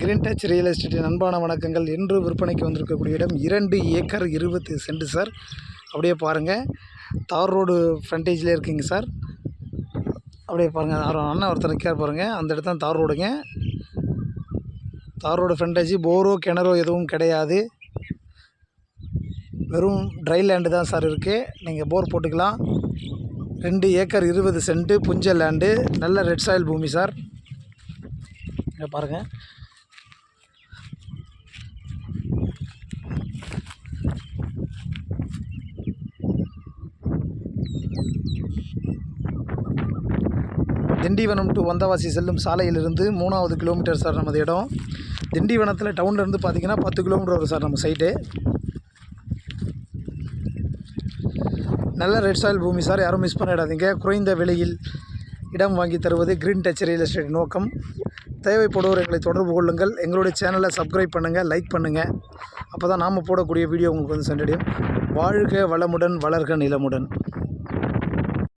Green touch real எஸ்டேட்டின் அன்பான வணக்கங்கள். இன்று விற்பனைக்கு வந்திருக்கக்கூடிய இடம் இரண்டு ஏக்கர் இருபத்தி சென்ட் சார். அப்படியே பாருங்கள் தார் ரோடு ஃப்ரண்டேஜில் இருக்குங்க சார். அப்படியே பாருங்கள் அவர் அண்ணன் ஒருத்தர் நிற்கார் பாருங்கள் அந்த இடத்துல தான் தார் ரோடுங்க. தார் ரோடு ஃப்ரண்டேஜ் போரோ கிணறோ எதுவும் கிடையாது. வெறும் ட்ரை லேண்டு தான் சார் இருக்குது நீங்கள் போர் போட்டுக்கலாம். ரெண்டு ஏக்கர் இருபது சென்ட்டு புஞ்ச லேண்டு நல்ல ரெட் சாயில் பூமி சார். இங்கே பாருங்கள் திண்டிவனம் டு வந்தவாசி செல்லும் சாலையிலிருந்து மூணாவது கிலோமீட்டர் சார் நமது இடம். திண்டிவனத்தில் டவுன்லேருந்து பார்த்தீங்கன்னா பத்து கிலோமீட்டர் வரும் சார் நம்ம சைட்டு நல்ல ரெட் சாயில் பூமி சார் யாரும் மிஸ் பண்ணிடாதீங்க. குறைந்த விலையில் இடம் வாங்கி தருவது கிரீன் டச் ரியல் எஸ்டேட் நோக்கம். தேவைப்படுவோர் எங்களை தொடர்பு கொள்ளுங்கள். எங்களுடைய சேனலை சப்ஸ்கிரைப் பண்ணுங்கள் லைக் பண்ணுங்கள் அப்போ தான் நாம் போடக்கூடிய வீடியோ உங்களுக்கு வந்து சென்றடையும் வாழ்க வளமுடன் வளர்க நிலமுடன்.